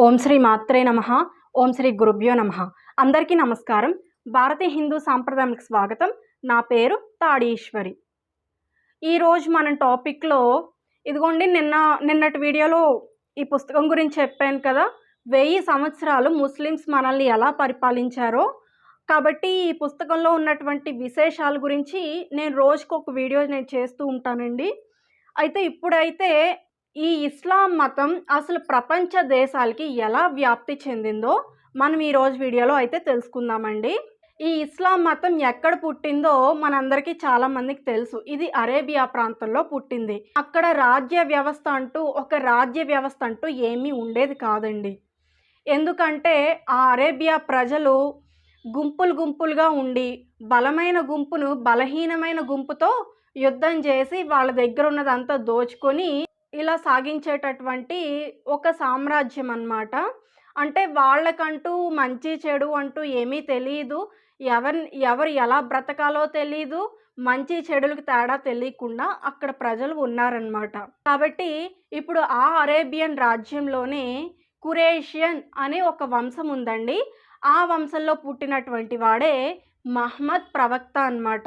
ఓం శ్రీ మాత్రే నమ. ఓం శ్రీ గురుభ్యో నమ. అందరికీ నమస్కారం. భారతీయ హిందూ సాంప్రదాయానికి స్వాగతం. నా పేరు తాడీశ్వరి. ఈరోజు మన టాపిక్లో ఇదిగోండి నిన్న నిన్నటి వీడియోలో ఈ పుస్తకం గురించి చెప్పాను కదా. వెయ్యి సంవత్సరాలు ముస్లిమ్స్ మనల్ని ఎలా పరిపాలించారో. కాబట్టి ఈ పుస్తకంలో ఉన్నటువంటి విశేషాల గురించి నేను రోజుకు ఒక వీడియో నేను చేస్తూ ఉంటానండి. అయితే ఇప్పుడైతే ఈ ఇస్లాం మతం అసలు ప్రపంచ దేశాలకి ఎలా వ్యాప్తి చెందిందో మనం ఈరోజు వీడియోలో అయితే తెలుసుకుందామండి. ఈ ఇస్లాం మతం ఎక్కడ పుట్టిందో మనందరికీ చాలా మందికి తెలుసు. ఇది అరేబియా ప్రాంతంలో పుట్టింది. అక్కడ రాజ్య వ్యవస్థ అంటూ ఒక రాజ్య వ్యవస్థ అంటూ ఏమీ ఉండేది కాదండి. ఎందుకంటే ఆ అరేబియా ప్రజలు గుంపులు గుంపులుగా ఉండి బలమైన గుంపును బలహీనమైన గుంపుతో యుద్ధం చేసి వాళ్ళ దగ్గర ఉన్నదంతా దోచుకొని ఇలా సాగించేటటువంటి ఒక సామ్రాజ్యం అన్నమాట. అంటే వాళ్ళకంటూ మంచి చెడు అంటూ ఏమీ తెలియదు ఎవరి ఎవరు ఎలా బ్రతకాలో తెలియదు మంచి చెడులకు తేడా తెలియకుండా అక్కడ ప్రజలు ఉన్నారనమాట కాబట్టి ఇప్పుడు ఆ అరేబియన్ రాజ్యంలోనే కురేషియన్ అనే ఒక వంశం ఉందండి. ఆ వంశంలో పుట్టినటువంటి వాడే మహమ్మద్ ప్రవక్త అన్నమాట.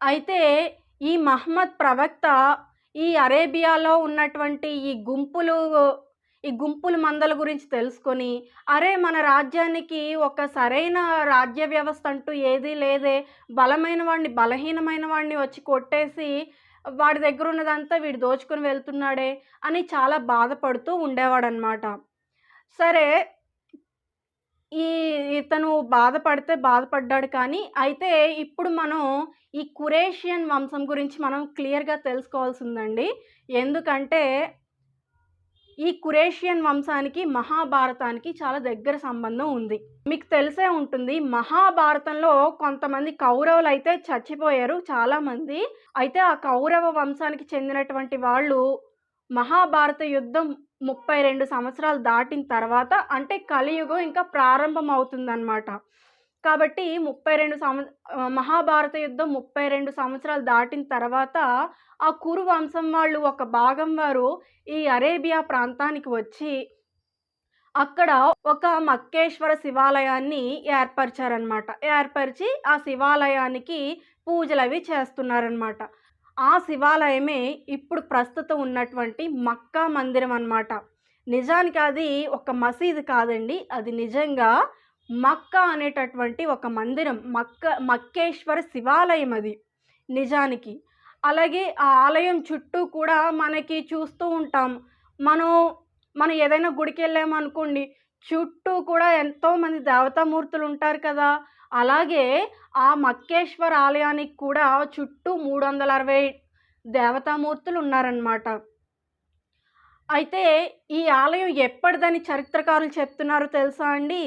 అయితే ఈ మహమ్మద్ ప్రవక్త ఈ అరేబియాలో ఉన్నటువంటి ఈ గుంపులు ఈ గుంపుల మందల గురించి తెలుసుకొని అరే మన రాజ్యానికి ఒక సరైన రాజ్య వ్యవస్థ అంటూ ఏదీ లేదే. బలమైన వాడిని బలహీనమైన వాడిని వచ్చి కొట్టేసి వాడి దగ్గర ఉన్నదంతా వీడు దోచుకొని వెళ్తున్నాడే అని చాలా బాధపడుతూ ఉండేవాడనమాట సరే ఈ ఇతను బాధపడితే బాధపడ్డాడు కానీ అయితే ఇప్పుడు మనం ఈ కురేషియన్ వంశం గురించి మనం క్లియర్గా తెలుసుకోవాల్సిందండి. ఎందుకంటే ఈ కురేషియన్ వంశానికి మహాభారతానికి చాలా దగ్గర సంబంధం ఉంది. మీకు తెలిసే ఉంటుంది మహాభారతంలో కొంతమంది కౌరవులు అయితే చచ్చిపోయారు చాలామంది. అయితే ఆ కౌరవ వంశానికి చెందినటువంటి వాళ్ళు మహాభారత యుద్ధం ముప్పై రెండు సంవత్సరాలు దాటిన తర్వాత అంటే కలియుగం ఇంకా ప్రారంభం అవుతుందన్నమాట కాబట్టి ముప్పై రెండు సంవ మహాభారత యుద్ధం ముప్పై రెండు సంవత్సరాలు దాటిన తర్వాత ఆ కురు వంశం వాళ్ళు ఒక భాగం వారు ఈ అరేబియా ప్రాంతానికి వచ్చి అక్కడ ఒక మక్కేశ్వర శివాలయాన్ని ఏర్పరిచారనమాట ఏర్పరిచి ఆ శివాలయానికి పూజలు అవి చేస్తున్నారనమాట ఆ శివాలయమే ఇప్పుడు ప్రస్తుతం ఉన్నటువంటి మక్కా మందిరం అన్నమాట. నిజానికి అది ఒక మసీదు కాదండి. అది నిజంగా మక్కా అనేటటువంటి ఒక మందిరం. మక్క మక్కేశ్వర శివాలయం అది నిజానికి. అలాగే ఆ ఆలయం చుట్టూ కూడా మనకి చూస్తూ ఉంటాం. మనం మనం ఏదైనా గుడికి వెళ్ళామనుకోండి చుట్టూ కూడా ఎంతోమంది దేవతామూర్తులు ఉంటారు కదా! అలాగే ఆ మక్కేశ్వర ఆలయానికి కూడా చుట్టూ మూడు వందల అరవై దేవతామూర్తులు ఉన్నారనమాట అయితే ఈ ఆలయం ఎప్పటిదని చరిత్రకారులు చెప్తున్నారు తెలుసా అండి?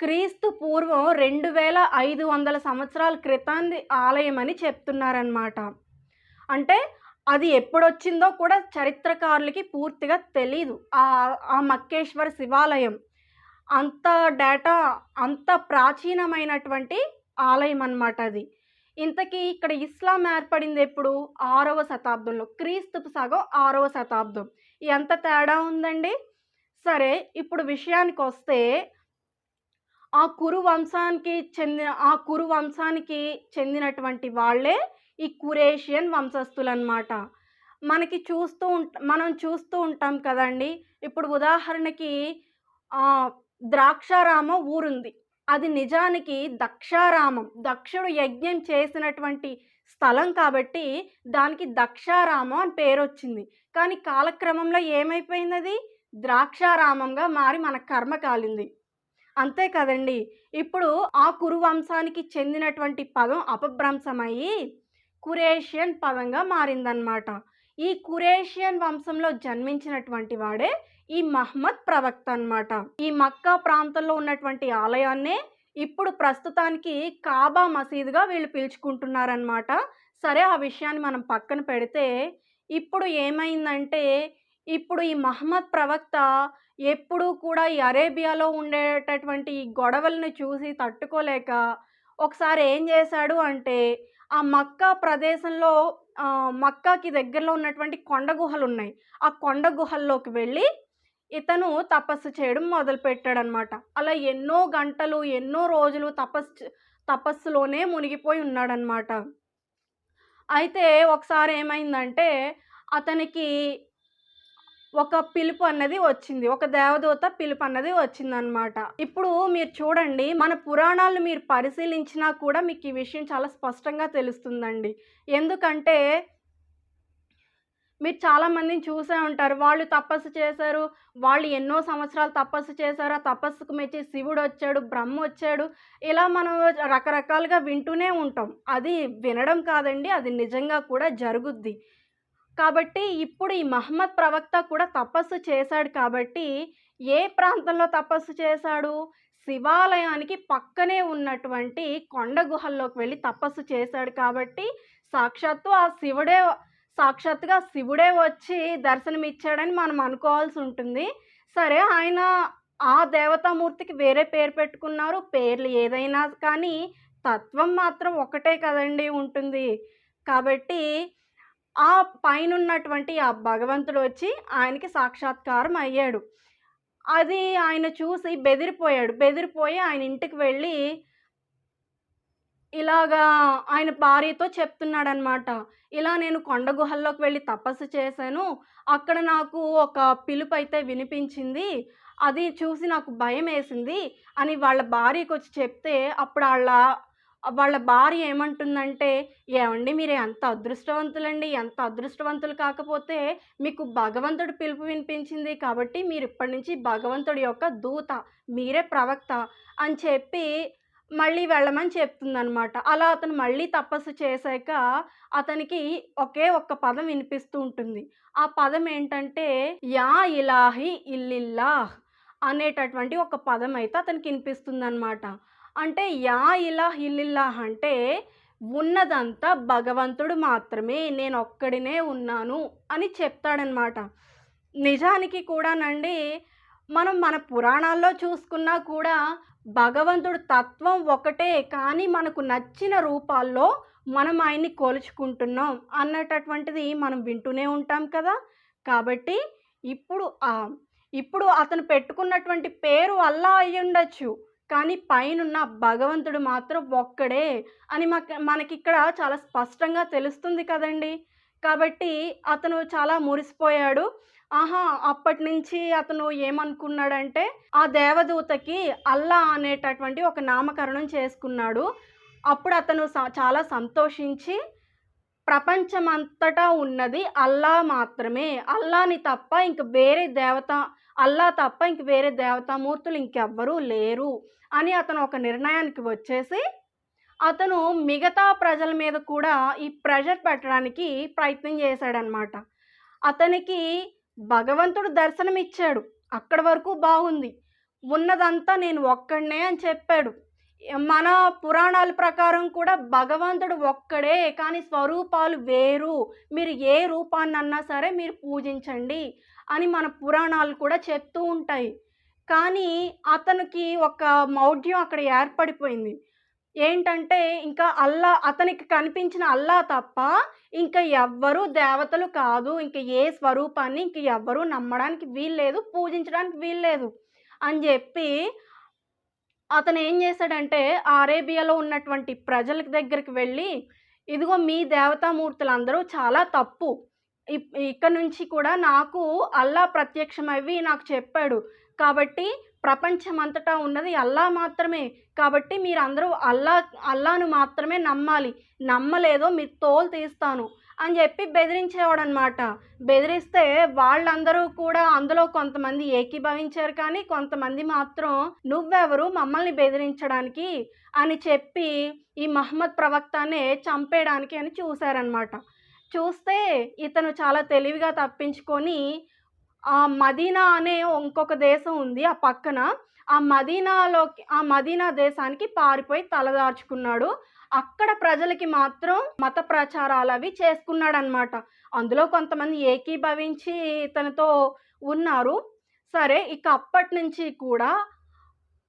క్రీస్తు పూర్వం రెండు వేల ఐదు వందల సంవత్సరాల క్రితాంది ఆలయం అని చెప్తున్నారనమాట అంటే అది ఎప్పుడొచ్చిందో కూడా చరిత్రకారులకి పూర్తిగా తెలీదు. ఆ ఆ మక్కేశ్వర శివాలయం. అంత డేటా అంత ప్రాచీనమైనటువంటి ఆలయం అన్నమాట అది. ఇంతకీ ఇక్కడ ఇస్లాం ఏర్పడింది ఎప్పుడు ఆరవ శతాబ్దంలో. క్రీస్తుపు సగం ఆరవ శతాబ్దం. ఎంత తేడా ఉందండి? సరే ఇప్పుడు విషయానికి వస్తే ఆ కురు వంశానికి చెందిన ఆ కురు వంశానికి చెందినటువంటి వాళ్ళే ఈ కురేషియన్ వంశస్థులు అనమాట మనకి చూస్తూ ఉంట మనం చూస్తూ ఉంటాం కదండి. ఇప్పుడు ఉదాహరణకి ద్రాక్షారామ ఊరుంది. అది నిజానికి దక్షారామం. దక్షుడు యజ్ఞం చేసినటువంటి స్థలం కాబట్టి దానికి దక్షారామం అని పేరు వచ్చింది కానీ కాలక్రమంలో ఏమైపోయింది అది ద్రాక్షారామంగా మారి మన కర్మ కాలింది. అంతే కదండి. ఇప్పుడు ఆ కురు వంశానికి చెందినటువంటి పదం అపభ్రంశమయ్యి కురేషియన్ పదంగా మారిందనమాట ఈ కురేషియన్ వంశంలో జన్మించినటువంటి వాడే ఈ మహమ్మద్ ప్రవక్త అనమాట ఈ మక్కా ప్రాంతంలో ఉన్నటువంటి ఆలయాన్నే ఇప్పుడు ప్రస్తుతానికి కాబా మసీదుగా వీళ్ళు పిలుచుకుంటున్నారనమాట సరే ఆ విషయాన్ని మనం పక్కన పెడితే ఇప్పుడు ఏమైందంటే ఇప్పుడు ఈ మహమ్మద్ ప్రవక్త ఎప్పుడూ కూడా ఈ అరేబియాలో ఉండేటటువంటి ఈ గొడవలను చూసి తట్టుకోలేక ఒకసారి ఏం చేశాడు అంటే ఆ మక్కా ప్రదేశంలో మక్కాకి దగ్గరలో ఉన్నటువంటి కొండ గుహలు ఉన్నాయి ఆ కొండ గుహల్లోకి వెళ్ళి ఇతను తపస్సు చేయడం మొదలుపెట్టాడనమాట. అలా ఎన్నో గంటలు, ఎన్నో రోజులు తపస్సు తపస్సులోనే మునిగిపోయి ఉన్నాడనమాట. అయితే ఒకసారి ఏమైందంటే అతనికి ఒక పిలుపు అన్నది వచ్చింది. ఒక దేవదూత పిలుపు అన్నది వచ్చిందనమాట. ఇప్పుడు మీరు చూడండి మన పురాణాలు మీరు పరిశీలించినా కూడా మీకు ఈ విషయం చాలా స్పష్టంగా తెలుస్తుందండి. ఎందుకంటే మీరు చాలామందిని చూసే ఉంటారు. వాళ్ళు తపస్సు చేశారు. వాళ్ళు ఎన్నో సంవత్సరాలు తపస్సు చేశారు. ఆ తపస్సుకు మెచ్చి బ్రహ్మ వచ్చాడు ఇలా మనం రకరకాలుగా వింటూనే ఉంటాం. అది వినడం కాదండి. అది నిజంగా కూడా జరుగుద్ది. కాబట్టి ఇప్పుడు ఈ మహమ్మద్ ప్రవక్త కూడా తపస్సు చేశాడు కాబట్టి ఏ ప్రాంతంలో తపస్సు చేశాడు? శివాలయానికి పక్కనే ఉన్నటువంటి కొండ గుహల్లోకి వెళ్ళి తపస్సు చేశాడు కాబట్టి సాక్షాత్తు ఆ శివుడే సాక్షాత్తుగా శివుడే వచ్చి దర్శనమిచ్చాడని మనం అనుకోవాల్సి ఉంటుంది. సరే ఆయన ఆ దేవతామూర్తికి వేరే పేరు పెట్టుకున్నారు. పేర్లు ఏదైనా కానీ తత్వం మాత్రం ఒకటే కదండీ ఉంటుంది. కాబట్టి ఆ పైనున్నటువంటి ఆ భగవంతుడు వచ్చి ఆయనకి సాక్షాత్కారం అయ్యాడు. అది ఆయన చూసి బెదిరిపోయాడు. బెదిరిపోయి ఆయన ఇంటికి వెళ్ళి ఇలాగా ఆయన భార్యతో చెప్తున్నాడనమాట. ఇలా నేను కొండ గుహల్లోకి వెళ్ళి తపస్సు చేశాను. అక్కడ నాకు ఒక పిలుపు అయితే వినిపించింది. అది చూసి నాకు భయమేసింది అని వాళ్ళ భార్యకొచ్చి చెప్తే అప్పుడు వాళ్ళ వాళ్ళ భార్య ఏమంటుందంటే, ఏమండి మీరు ఎంత అదృష్టవంతులండి. ఎంత అదృష్టవంతులు కాకపోతే మీకు భగవంతుడు పిలుపు వినిపించింది కాబట్టి మీరు ఇప్పటి నుంచి భగవంతుడి యొక్క దూత. మీరే ప్రవక్త" అని చెప్పి మళ్ళీ వెళ్ళమని చెప్తుందనమాట. అలా అతను మళ్ళీ తపస్సు చేశాక అతనికి ఒకే ఒక్క పదం వినిపిస్తూ ఉంటుంది. ఆ పదం ఏంటంటే యా ఇలాహి ఇల్లిల్లాహ్ అనేటటువంటి ఒక పదం అయితే అతనికి వినిపిస్తుంది అనమాట అంటే యా ఇలా హిల్లిల్లా అంటే ఉన్నదంతా భగవంతుడు మాత్రమే. నేను ఒక్కడినే ఉన్నాను అని చెప్తాడనమాట. నిజానికి కూడానండి మనం మన పురాణాల్లో చూసుకున్నా కూడా భగవంతుడు తత్వం ఒకటే. కానీ మనకు నచ్చిన రూపాల్లో మనం ఆయన్ని కొలుచుకుంటున్నాం అన్నటటువంటిది మనం వింటూనే ఉంటాం కదా! కాబట్టి ఇప్పుడు ఇప్పుడు అతను పెట్టుకున్నటువంటి పేరు అల్లా అయ్యుండొచ్చు. కానీ పైనున్న భగవంతుడు మాత్రం ఒక్కడే అని మక మనకిక్కడ చాలా స్పష్టంగా తెలుస్తుంది కదండీ! కాబట్టి అతను చాలా మురిసిపోయాడు. ఆహా! అప్పటినుంచి అతను ఏమనుకున్నాడంటే ఆ దేవదూతకి అల్లా అనేటటువంటి ఒక నామకరణం చేసుకున్నాడు. అప్పుడు అతను స చాలా సంతోషించి ప్రపంచమంతటా ఉన్నది అల్లా మాత్రమే. అల్లాని తప్ప ఇంక వేరే దేవత అల్లా తప్ప ఇంక వేరే దేవతామూర్తులు ఇంకెవ్వరూ లేరు అని అతను ఒక నిర్ణయానికి వచ్చేసి అతను మిగతా ప్రజల మీద కూడా ఈ ప్రెషర్ పెట్టడానికి ప్రయత్నం చేశాడనమాట. అతనికి భగవంతుడు దర్శనమిచ్చాడు. అక్కడి వరకు బాగుంది. ఉన్నదంతా నేను ఒక్కడనే అని చెప్పాడు. మన పురాణాల ప్రకారం కూడా భగవంతుడు ఒక్కడే. కానీ స్వరూపాలు వేరు. మీరు ఏ రూపాన్నన్నా సరే మీరు పూజించండి అని మన పురాణాలు కూడా చెప్తూ ఉంటాయి. కానీ అతనికి ఒక మౌఢ్యం అక్కడ ఏర్పడిపోయింది. ఏంటంటే ఇంకా అల్లా అతనికి కనిపించిన అల్లా తప్ప ఇంకా ఎవ్వరూ దేవతలు కాదు. ఇంకా ఏ స్వరూపాన్ని ఇంక ఎవ్వరు నమ్మడానికి వీల్లేదు. పూజించడానికి వీల్లేదు అని చెప్పి అతను ఏం చేశాడంటే అరేబియాలో ఉన్నటువంటి ప్రజల దగ్గరికి వెళ్ళి, ఇదిగో మీ దేవతామూర్తులందరూ చాలా తప్పు. ఇక్కడ నుంచి కూడా నాకు అల్లా ప్రత్యక్షమయ్యి నాకు చెప్పాడు. కాబట్టి ప్రపంచమంతటా ఉన్నది అల్లా మాత్రమే. కాబట్టి మీరందరూ అల్లా అల్లాను మాత్రమే నమ్మాలి. నమ్మలేదో మీ తోలు తీస్తాను అని జెప్పి బెదిరించేవాడనమాట. బెదిరిస్తే వాళ్ళందరూ కూడా అందులో కొంతమంది ఏకీభవించారు కానీ కొంతమంది మాత్రం "నువ్వెవరు మమ్మల్ని బెదిరించడానికి" అని చెప్పి ఈ మహమ్మద్ ప్రవక్తనే చంపేయడానికి అని చూశారనమాట చూస్తే ఇతను చాలా తెలివిగా తప్పించుకొని ఆ మదీనా అనే ఇంకొక దేశం ఉంది ఆ పక్కన. ఆ మదీనాలోకి ఆ మదీనా దేశానికి పారిపోయి తలదార్చుకున్నాడు అక్కడ ప్రజలకి మాత్రం మత ప్రచారాలు అవి చేసుకున్నాడనమాట. అందులో కొంతమంది ఏకీభవించి ఇతనితో ఉన్నారు. సరే ఇక అప్పటినుంచి కూడా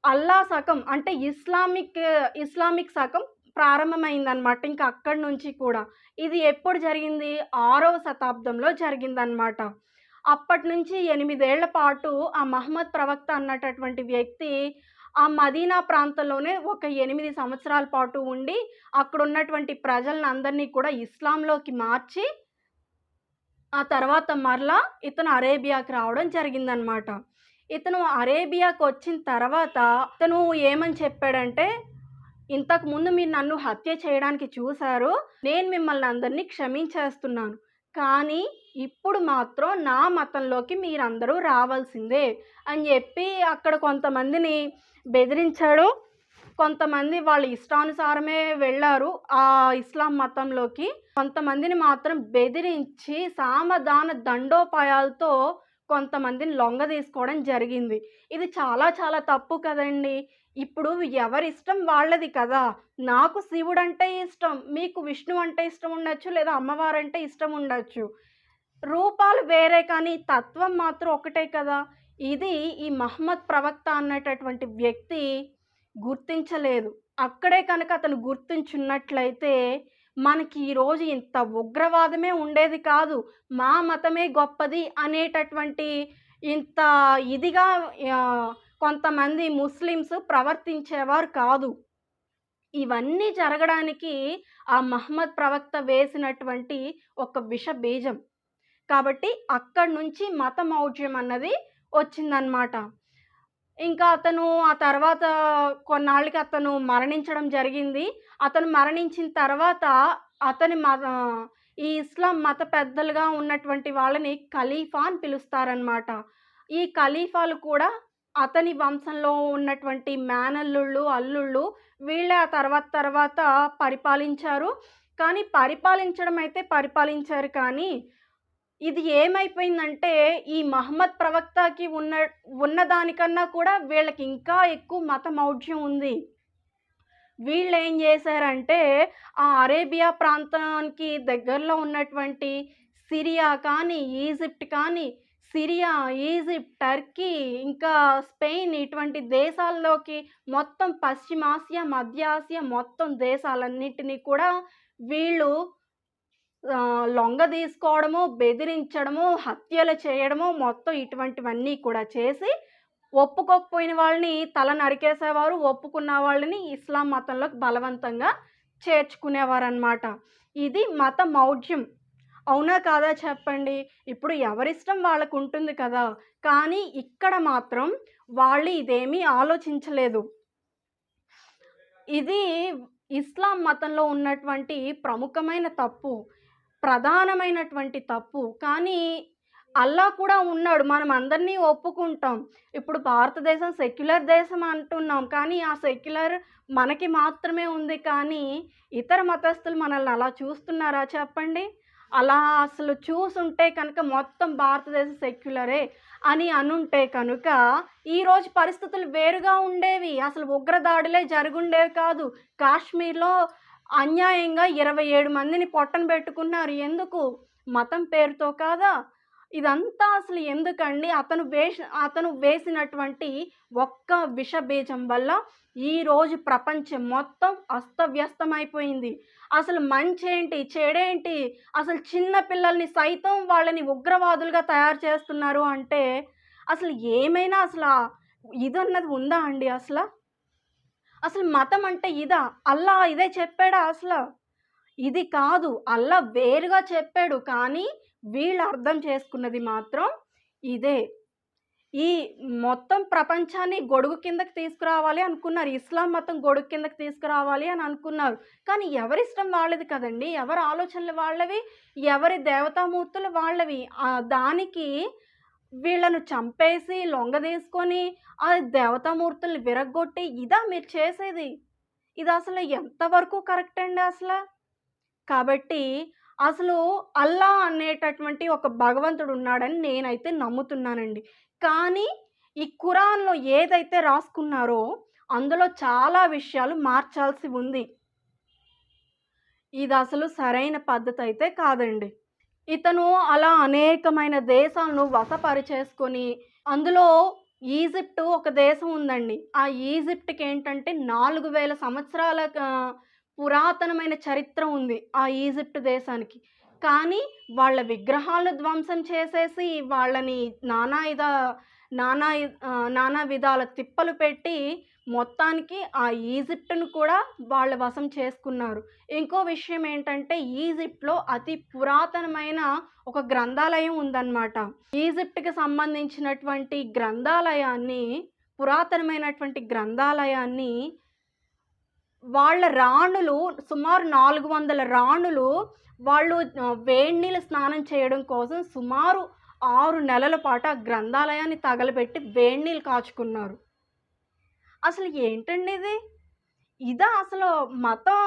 అల్లా సకం అంటే ఇస్లామిక్ ఇస్లామిక్ సకం ప్రారంభమైందనమాట. ఇంక అక్కడి నుంచి కూడా. ఇది ఎప్పుడు జరిగింది? ఆరవ శతాబ్దంలో జరిగిందనమాట. అప్పటి నుంచి ఎనిమిదేళ్ళ పాటు ఆ మహమ్మద్ ప్రవక్త అన్నటటువంటి వ్యక్తి ఆ మదీనా ప్రాంతంలోనే ఒక ఎనిమిది సంవత్సరాల పాటు ఉండి, అక్కడున్నటువంటి ప్రజలనందరినీ కూడా ఇస్లాంలోకి మార్చి ఆ తర్వాత మరలా ఇతను అరేబియాకి రావడం జరిగిందనమాట. ఇతను అరేబియాకు వచ్చిన తర్వాత ఇతను ఏమని చెప్పాడంటే, ఇంతకుముందు మీరు నన్ను హత్య చేయడానికి చూశారు నేను మిమ్మల్ని అందరినీ క్షమించేస్తున్నాను. కానీ ఇప్పుడు మాత్రం నా మతంలోకి మీరందరూ రావాల్సిందే అని చెప్పి అక్కడ కొంతమందిని బెదిరించాడు. కొంతమంది వాళ్ళ ఇష్టానుసారమే వెళ్ళారు ఆ ఇస్లాం మతంలోకి. కొంతమందిని మాత్రం బెదిరించి సామధాన దండోపాయాలతో కొంతమందిని లొంగ తీసుకోవడం జరిగింది. ఇది చాలా చాలా తప్పు కదండీ! ఇప్పుడు ఎవరిష్టం వాళ్ళది కదా! నాకు శివుడు అంటే ఇష్టం. మీకు విష్ణువు అంటే ఇష్టం ఉండొచ్చు. లేదా అమ్మవారు అంటే ఇష్టం ఉండొచ్చు. రూపాలు వేరే కానీ తత్వం మాత్రం ఒకటే కదా! ఇది ఈ మహమ్మద్ ప్రవక్త అన్నటటువంటి వ్యక్తి గుర్తించలేదు. అక్కడే కనుక అతను గుర్తించున్నట్లయితే మనకి ఈరోజు ఇంత ఉగ్రవాదమే ఉండేది కాదు. మా మతమే గొప్పది అనేటటువంటి ఇంత ఇదిగా కొంతమంది ముస్లిమ్స్ ప్రవర్తించేవారు కాదు. ఇవన్నీ జరగడానికి ఆ మహమ్మద్ ప్రవక్త వేసినటువంటి ఒక విష బీజం. కాబట్టి అక్కడి నుంచి మత మౌఢ్యం అన్నది వచ్చిందనమాట. ఇంకా అతను ఆ తర్వాత కొన్నాళ్ళకి అతను మరణించడం జరిగింది. అతను మరణించిన తర్వాత అతని మత ఈ ఇస్లాం మత పెద్దలుగా ఉన్నటువంటి వాళ్ళని ఖలీఫా అని పిలుస్తారనమాట. ఈ ఖలీఫాలు కూడా అతని వంశంలో ఉన్నటువంటి మేనల్లుళ్ళు, అల్లుళ్ళు వీళ్ళే ఆ తర్వాత తర్వాత పరిపాలించారు. కానీ పరిపాలించడం అయితే పరిపాలించారు కానీ, ఇది ఏమైపోయిందంటే ఈ మహమ్మద్ ప్రవక్తకి ఉన్న ఉన్నదానికన్నా కూడా వీళ్ళకి ఇంకా ఎక్కువ మత మౌఢ్యం ఉంది. వీళ్ళు ఏం చేశారంటే ఆ అరేబియా ప్రాంతానికి దగ్గరలో ఉన్నటువంటి సిరియా కానీ, ఈజిప్ట్ కానీ, సిరియా, ఈజిప్ట్, టర్కీ ఇంకా స్పెయిన్ ఇటువంటి దేశాల్లోకి మొత్తం పశ్చిమాసియా, మధ్య ఆసియా మొత్తం దేశాలన్నింటినీ కూడా వీళ్ళు లొంగ తీసుకోవడము బెదిరించడము, హత్యలు చేయడము మొత్తం ఇటువంటివన్నీ కూడా చేసి ఒప్పుకోకపోయిన వాళ్ళని తల నరికేసేవారు. ఒప్పుకున్న వాళ్ళని ఇస్లాం మతంలోకి బలవంతంగా చేర్చుకునేవారనమాట. ఇది మత మౌఢ్యం. అవునా కాదా చెప్పండి? ఇప్పుడు ఎవరిష్టం వాళ్ళకు ఉంటుంది కదా! కానీ ఇక్కడ మాత్రం వాళ్ళు ఇదేమీ ఆలోచించలేదు. ఇది ఇస్లాం మతంలో ఉన్నటువంటి ప్రముఖమైన తప్పు. ప్రధానమైనటువంటి తప్పు. కానీ అల్లా కూడా ఉన్నాడు. మనం అందరినీ ఒప్పుకుంటాం. ఇప్పుడు భారతదేశం సెక్యులర్ దేశం అంటున్నాం. కానీ ఆ సెక్యులర్ మనకి మాత్రమే ఉంది కానీ ఇతర మతస్థులు మనల్ని అలా చూస్తున్నారా చెప్పండి? అలా అసలు చూసుంటే కనుక మొత్తం భారతదేశం సెక్యులరే అని అనుంటే కనుక ఈరోజు పరిస్థితులు వేరుగా ఉండేవి. అసలు ఉగ్రదాడులే జరుగుండేవి కాదు. కాశ్మీర్‌లో అన్యాయంగా 27 మందిని పొట్టన పెట్టుకున్నారు. ఎందుకు? మతం పేరుతో కాదా? ఇదంతా అసలు ఎందుకండి? అతను వేష అతను వేసినటువంటి ఒక్క విష బీజం వల్ల ఈరోజు ప్రపంచం మొత్తం అస్తవ్యస్తమైపోయింది. అసలు మంచి ఏంటి చెడేంటి? అసలు చిన్న పిల్లల్ని సైతం వాళ్ళని ఉగ్రవాదులుగా తయారు చేస్తున్నారు అంటే అసలు ఏమైనా అసల ఇదన్నది ఉందా అండి అసలు అసలు మతం అంటే ఇదా? అల్లా ఇదే చెప్పాడా అసలు ఇది కాదు. అల్లా వేరుగా చెప్పాడు. కానీ వీళ్ళు అర్థం చేసుకున్నది మాత్రం ఇదే. ఈ మొత్తం ప్రపంచాన్ని గొడుగు కిందకి తీసుకురావాలి అనుకున్నారు. ఇస్లాం మతం గొడుగు కిందకి తీసుకురావాలి అని అనుకున్నారు. కానీ ఎవరిష్టం వాళ్ళది కదండీ! ఎవరి ఆలోచనలు వాళ్ళవి. ఎవరి దేవతామూర్తులు వాళ్ళవి. దానికి వీళ్ళను చంపేసి, లొంగదీసుకొని ఆ దేవతామూర్తుల్ని విరగ్గొట్టి ఇదా మీరు చేసేది? ఇది అసలు ఎంతవరకు కరెక్ట్ అండి అసలు కాబట్టి అసలు అల్లా అనేటటువంటి ఒక భగవంతుడు ఉన్నాడని నేనైతే నమ్ముతున్నానండి. కానీ ఈ కురాన్లో ఏదైతే రాసుకున్నారో అందులో చాలా విషయాలు మార్చాల్సి ఉంది. ఇది అసలు సరైన పద్ధతి అయితే కాదండి. ఇతను అలా అనేకమైన దేశాలను వశపరిచేసుకొని అందులో ఈజిప్ట్ ఒక దేశం ఉందండి. ఆ ఈజిప్టుకి ఏంటంటే నాలుగు వేల సంవత్సరాల పురాతనమైన చరిత్ర ఉంది. ఆ ఈజిప్ట్ దేశానికి. కానీ వాళ్ళ విగ్రహాలు ధ్వంసం చేసేసి వాళ్ళని నానా ఇద నానా నానా విధాల తిప్పలు పెట్టి మొత్తానికి ఆ ఈజిప్ట్ను కూడా వాళ్ళ వశం చేసుకున్నారు. ఇంకో విషయం ఏంటంటే ఈజిప్ట్లో అతి పురాతనమైన ఒక గ్రంథాలయం ఉందన్నమాట. ఈజిప్ట్కి సంబంధించినటువంటి గ్రంథాలయాన్ని పురాతనమైనటువంటి గ్రంథాలయాన్ని వాళ్ళ రాణులు సుమారు నాలుగు వందల రాణులు వాళ్ళు ఆ, వేడి స్నానం చేయడం కోసం సుమారు ఆరు నెలల పాటు ఆ గ్రంథాలయాన్ని తగలబెట్టి వేడి నీళ్ళు కాచుకున్నారు. అసలు ఏంటండి ఇది ఇదా అసలు మతం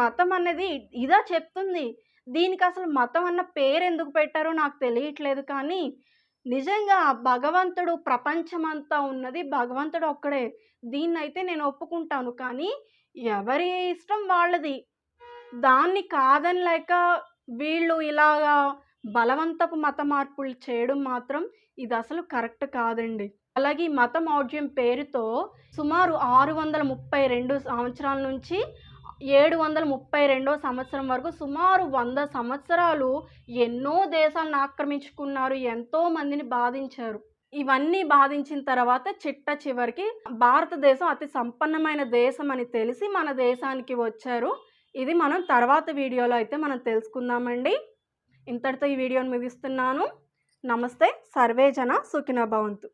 మతం అనేది ఇదా చెప్తుంది. దీనికి అసలు మతం అన్న పేరు ఎందుకు పెట్టారో నాకు తెలియట్లేదు కానీ నిజంగా భగవంతుడు ప్రపంచమంతా ఉన్నది భగవంతుడు ఒక్కడే. దీన్నైతే నేను ఒప్పుకుంటాను కానీ ఎవరి ఇష్టం వాళ్ళది? దాన్ని కాదని లేక వీళ్ళు ఇలాగా బలవంతపు మత మార్పులు చేయడం మాత్రం ఇది అసలు కరెక్ట్ కాదండి. అలాగే ఈ మత పేరుతో సుమారు ఆరు వందల ముప్పై రెండు సంవత్సరాల నుంచి ఏడు వందల ముప్పై రెండో సంవత్సరం వరకు సుమారు వంద సంవత్సరాలు ఎన్నో దేశాలను ఆక్రమించుకున్నారు ఎంతో మందిని బాధించారు. ఇవన్నీ బాధించిన తర్వాత చిట్ట చివరికి భారతదేశం అతి సంపన్నమైన దేశం అని తెలిసి మన దేశానికి వచ్చారు. ఇది మనం తర్వాత వీడియోలో అయితే మనం తెలుసుకుందామండి. ఇంతటితో ఈ వీడియోని ముగిస్తున్నాను. నమస్తే సర్వే జన సుఖిన భవంతు.